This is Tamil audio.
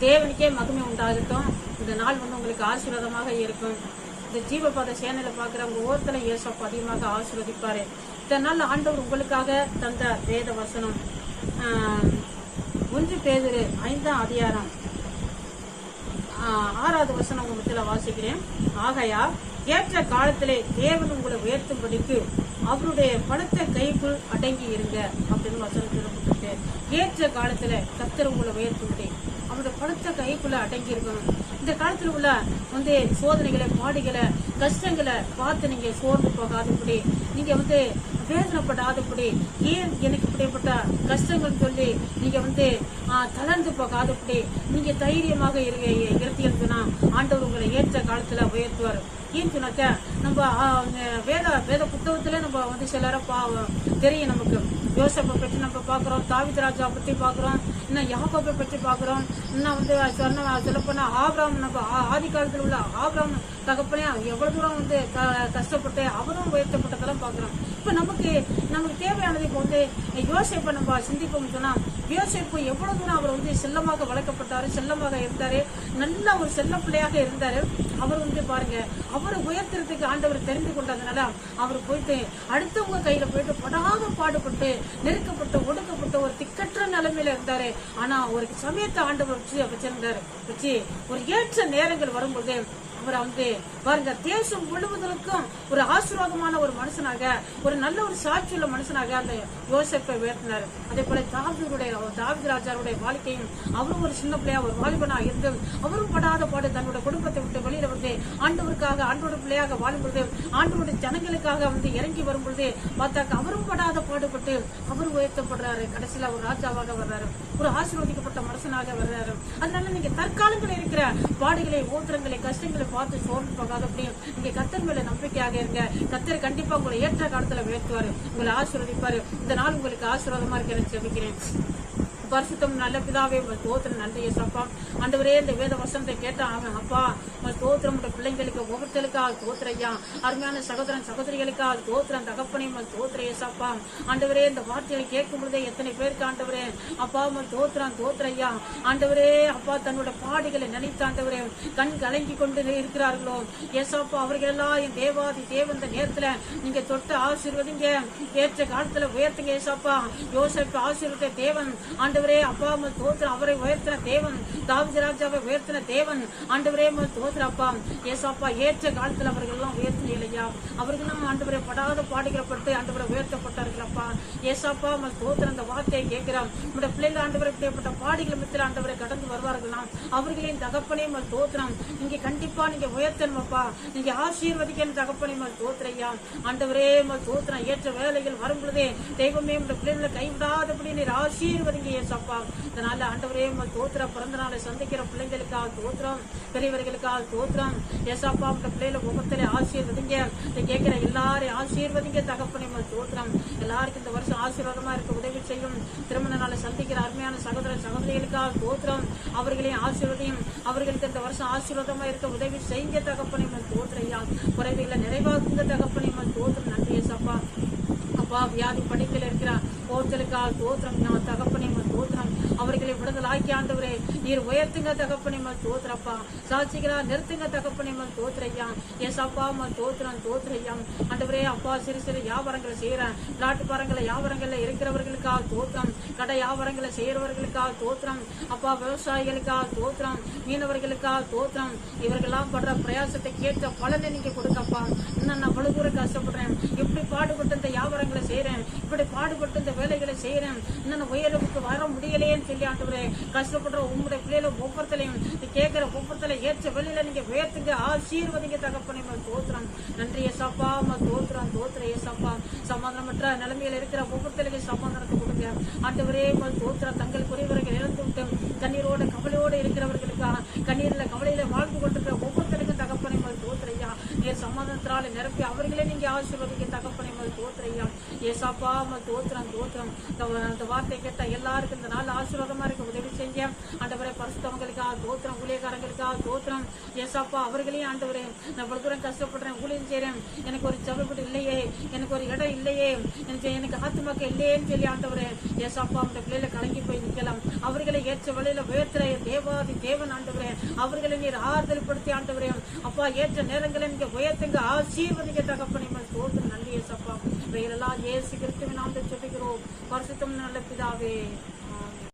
தேவனுக்கே மகிமை உண்டாகட்டும். இந்த நாள் வந்து உங்களுக்கு ஆசீர்வாதமாக இருக்கும். இந்த ஜீவபாத சேனலை பார்க்குறவங்க ஒவ்வொருத்தரும் இயேசப்ப அதிகமாக ஆசீர்வதிப்பார். இத்தனை நாள் ஆண்டவர் உங்களுக்காக தந்த வேத வசனம். ஆஹ், ஒன்று பேதுரு ஐந்தாம் அதிகாரம். ஆறாவது வசனம் உங்களுக்கு வாசிக்கிறேன். ஆகையா ஏற்ற காலத்திலே தேவன் உங்களை உயர்த்தும்படிக்கு அவருடைய பலத்த கைக்குள் அடங்கி இருங்க அப்படின்னு வசனம் திரும்பிட்டு ஏற்ற காலத்துல கத்தர் உங்களை உயர்த்தும்படி. பணத்தை பலத்த கைக்குள்ள அடங்கி இருக்கணும் இந்த காலத்துல உள்ள வந்து சோதனைகளை பாடுகளை கஷ்டங்களை பார்த்து நீங்க சோர்ந்து போகாதபடி நீங்க வந்து வேதனைப்படாதபடி ஏன் எனக்கு இப்படிப்பட்ட கஷ்டங்கள் சொல்லி நீங்க வந்து தளர்ந்து போகாதபடி நீங்க தைரியமாக இருந்தீங்கன்னா ஆண்டவர் உங்களை ஏற்ற காலத்துல உயர்த்துவார். ஏன்னு சொன்னாக்க நம்ம வேத வேத புத்தகத்துல நம்ம வந்து சிலரை பா தெரியும் நமக்கு. யோசப்பை பற்றி நம்ம பார்க்குறோம் தாவித் ராஜா பற்றி பார்க்குறோம். இன்னும் யாக்கோப்பை பற்றி பார்க்குறோம். இன்னும் வந்து சொன்ன சொல்லப்போனா ஆபிராம் நம்ம ஆதி காலத்தில் உள்ள ஆபிராம் தகப்பனே எவ்வளவு தூரம் வந்து க- கஷ்டப்பட்டு அவரும் உயர்த்தப்பட்டதெல்லாம் பார்க்குறோம். இப்போ நமக்கு நமக்கு தேவையானதை போட்டு வந்து யோசிப்பை நம்ம சிந்திப்போம் சொன்னா யோசிப்பு எவ்வளவு தூரம் அவர் வந்து செல்லமாக வளர்க்கப்பட்டாரு செல்லமாக இருந்தாரு நல்ல ஒரு செல்ல பிள்ளையாக இருந்தாரு. அவர் வந்து பாருங்க அவரை உயர்த்துறதுக்கு ஆண்டவர் தெரிந்து கொண்டதுனால அவர் போயிட்டு அடுத்தவங்க கையில போயிட்டு படாத பாடுபட்டு நெருக்கப்பட்டு ஒடுக்கப்பட்டு ஒரு திக்கற்ற நிலைமையில இருந்தாரு. ஆனா ஒரு சமயத்தை ஆண்டவர் வச்சு வச்சிருந்தார் வச்சு ஒரு ஏற்ற நேரங்கள் வரும்போது அவர் அங்கு பாருங்க தேசம் முழுவதற்கும் ஒரு ஆசீர்வாதமான ஒரு மனுஷனாக ஒரு நல்ல ஒரு சாட்சியுள்ள மனுஷனாக அந்த யோசிப்பை உயர்த்தினார். அதே போல தாவிதுடைய தாவித ராஜாருடைய வாழ்க்கையும் அவரும் ஒரு சின்ன பிள்ளையா ஒரு வாலிபனா இருந்து அவரும் படாத பாடு தன்னுடைய குடும்பத்தை விட்டு வெளியே ஆண்டவருக்காக ஆண்டோட பிள்ளையாக வாழும்பொழுது ஆண்டோட ஜனங்களுக்காக வந்து இறங்கி வரும்பொழுது பார்த்தாக்க அவரும் படாத பாடுபட்டு அவர் உயர்த்தப்படுறாரு. கடைசியில ஒரு ராஜாவாக வர்றாரு. ஒரு ஆசீர்வதிக்கப்பட்ட மனுஷனாக வர்றாரு. அதனால நீங்க தற்காலங்களில் இருக்கிற பாடுகளை ஊத்திரங்களை கஷ்டங்களை பார்த்து சோர்ந்து போகாதபடி நீங்க கத்தர் மேல நம்பிக்கையாக இருங்க. கத்தர் கண்டிப்பா உங்களை ஏற்ற காலத்துல உயர்த்துவாரு. உங்களை ஆசீர்வதிப்பாரு. இந்த நாள் உங்களுக்கு ஆசீர்வாதமா இருக்கிறேன் எனக்கு ஜெபிக்கிறேன் பரிசுத்தம் நல்ல பிதாவே உங்கள் தோத்திரம் நன்றி ஏசப்பா அந்தவரே இந்த வேத வசனத்தை கேட்டா அவன் அப்பா உங்கள் தோத்திரம் உங்கள் பிள்ளைங்களுக்கு ஒவ்வொருத்தருக்காக தோத்திரையா அருமையான சகோதரன் சகோதரிகளுக்காக தோத்திரம் தகப்பனை உங்கள் தோத்திர ஏசப்பா ஆண்டவரே இந்த வார்த்தைகளை கேட்கும் பொழுதே எத்தனை பேருக்கு ஆண்டவரே அப்பா உங்கள் தோத்திரம் தோத்திரையா ஆண்டவரே அப்பா தன்னோட பாடுகளை நினைத்து ஆண்டவரே கண் கலங்கி கொண்டு இருக்கிறார்களோ. ஏசப்பா அவர்களெல்லாம் என் தேவாதி தேவன் இந்த நேரத்துல நீங்க தொட்டு ஆசீர்வதிங்க. ஏற்ற காலத்துல உயர்த்துங்க ஏசப்பா யோசிப்பு ஆசீர்வத தேவன் ஆண்டவரே அப்பா உங்கள் தோத்திரம் அவரை உயர்த்தின தேவன் தாவித ராஜாவை உயர்த்தின தேவன். ஆண்டவரே உங்கள் தோத்திர அப்பா ஏசப்பா ஏற்ற காலத்துல அவர்கள் எல்லாம் உயர்த்தின இல்லையா அவர்களும் ஆண்டவரை படாத பாடுகிறப்பட்டு ஆண்டவரை உயர்த்தப்பட்டார்களப்பா ஏசாப்பா உங்கள் தோத்திரம் அந்த வார்த்தையை கேட்கிறோம் நம்முடைய பிள்ளைகள் ஆண்டவரை இப்படிப்பட்ட பாடுகள் மித்திர ஆண்டவரை கடந்து வருவார்களாம் அவர்களின் தகப்பனே உங்கள் தோத்திரம் நீங்க கண்டிப்பா நீங்க உயர்த்தணுமப்பா நீங்க ஆசீர்வதிக்கணும் தகப்பனே உங்கள் தோத்திரையா ஆண்டவரே உங்கள் தோத்திரம் ஏற்ற வேலைகள் வரும் பொழுதே தெய்வமே உங்களுடைய பிள்ளைகளை கைவிடாதபடி நீர் ஆசீர்வதிங்க ஏசப்பா இதனால ஆண்டவரே தோத்திர பிறந்த நாளை சந்திக்கிற பிள்ளைங்களுக்காக தோத்திரம் பெரியவர்களுக்காக தோத்திரம். ஏசாப்பா உங்க பிள்ளைகளை முகத்திலே ஆசீர்வதிங்க. இதை கேட்கிற எல்லாரையும் ஆசீர்வதிங்க தகப்பனே தோத்திரம். எல்லாருக்கும் இந்த வருஷம் ஆசீர்வாதமா இருக்க உதவி செய்யும். திருமண நாளை சந்திக்கிற அருமையான சகோதர சகோதரிகளுக்காக தோத்திரம். அவர்களையும் ஆசீர்வதியும். அவர்களுக்கு இந்த வருஷம் ஆசீர்வாதமா இருக்க உதவி செய்யுங்க தகப்பனை உங்கள் தோத்திரையா குறைவுகளை நிறைவாக்குங்க தகப்பனை உங்கள் தோத்திரம். நன்றி ஏசாப்பா. அப்பா வியாதி படிக்கல இருக்கிற கோத்தலுக்காக தோத்திரம். நான் தகப்பனை ஸ்தோத்திரம் அவர்களை விடுதலாக்கி ஆண்டவரே நீர் உயர்த்துங்க தகப்பனை உங்கள் தோத்திரப்பா. சாட்சிகளா நிறுத்துங்க தகப்பனை உங்கள் தோத்திரையா. ஏசப்பா உங்கள் தோத்திரம் தோத்திரையா ஆண்டவரே அப்பா சிறு சிறு வியாபாரங்களை செய்யறேன் பிளாட்டு பாரங்களை வியாபாரங்களில் இருக்கிறவர்களுக்காக தோத்திரம் கடை வியாபாரங்களை செய்யறவர்களுக்காக தோத்திரம் அப்பா விவசாயிகளுக்காக தோத்திரம் மீனவர்களுக்காக தோத்திரம். இவர்களெல்லாம் படுற பிரயாசத்தை கேட்ட பலனை நீங்க கொடுக்கப்பா நான் அவ்வளவு தூரம் கஷ்டப்படுறேன். இப்படி பாடுபட்டு இந்த வியாபாரங்களை செய்யறேன் இப்படி பாடுபட்டு இந்த வேலைகளை செய்யறேன் இன்னும் நான் வர முடியலையேன்னு சொல்லி ஆண்டவரே கஷ்டப்படுற உங்களுடைய பிள்ளைகளை ஒவ்வொருத்தலையும் கேட்கிற ஒவ்வொருத்தலை ஏற்ற வெளியில நீங்க வேர்த்துங்க ஆசீர்வதிங்க தகப்பனை உங்கள் தோத்திரம் நன்றி ஏசாப்பா உங்கள் தோத்திரம் தோத்திர ஏசாப்பா. சமாதானமற்ற நிலைமையில இருக்கிற ஒவ்வொருத்தலையும் சமாதானத்தை கொடுங்க. ஆண்டவரே உங்கள் தோத்திரம் தங்கள் குறைவர்கள் இழந்து விட்டு கண்ணீரோட கவலையோடு இருக்கிறவர்களுக்கான கண்ணீர்ல கவலையில வாழ்ந்து கொண்டிருக்கிற ஒவ்வொருத்தருக்கும் தகப்பனை உங்கள் தோத்திரையா நீர் சமாதானத்தினால நிரப்பி அவர்களே நீங்க ஆசீர்வதிக்க தகப்பனை மது தோத்திரையா ஏசாப்பா மது தோத்திரம் தோத்திரம். இந்த வார்த்தை கேட்டா எல்லாருக்கும் இந்த நாள் ஆசீர்வாதமா இருக்க. உதவி செய்ய அந்த தோத்திரம் ஊழியக்காரங்களுக்காக தோத்திரம். ஏசாப்பா அவர்களையும் ஆண்டவரே நான் இவ்வளவு தூரம் கஷ்டப்படுறேன் ஊழியம் செய்றேன். எனக்கு ஒரு ஜபப்பட்டு இல்லையே எனக்கு ஒரு இடம் இல்லையே. எனக்கு எனக்கு ஆத்துமாக்க இல்லையேன்னு சொல்லி ஆண்டவரே ஏசாப்பா அந்த பிள்ளையில கலங்கி போய் நிக்கலாம். அவர்களை ஏற்ற வழியில உயர்த்துற தேவாதி தேவன் ஆண்டவரே அவர்களை நீர் ஆறுதல் படுத்தி ஆண்டவரே. அப்பா ஏற்ற நேரங்களை நீங்க உயர்த்துங்க ஆசீர்வதிக்க தகப்பனை. தோத்திரம் நன்றி ஏசப்பா. இவைகளெல்லாம் ஏசு கிறிஸ்துவின் ஆண்டு சொல்லுகிறோம் பரிசுத்தம் நல்ல பிதாவே.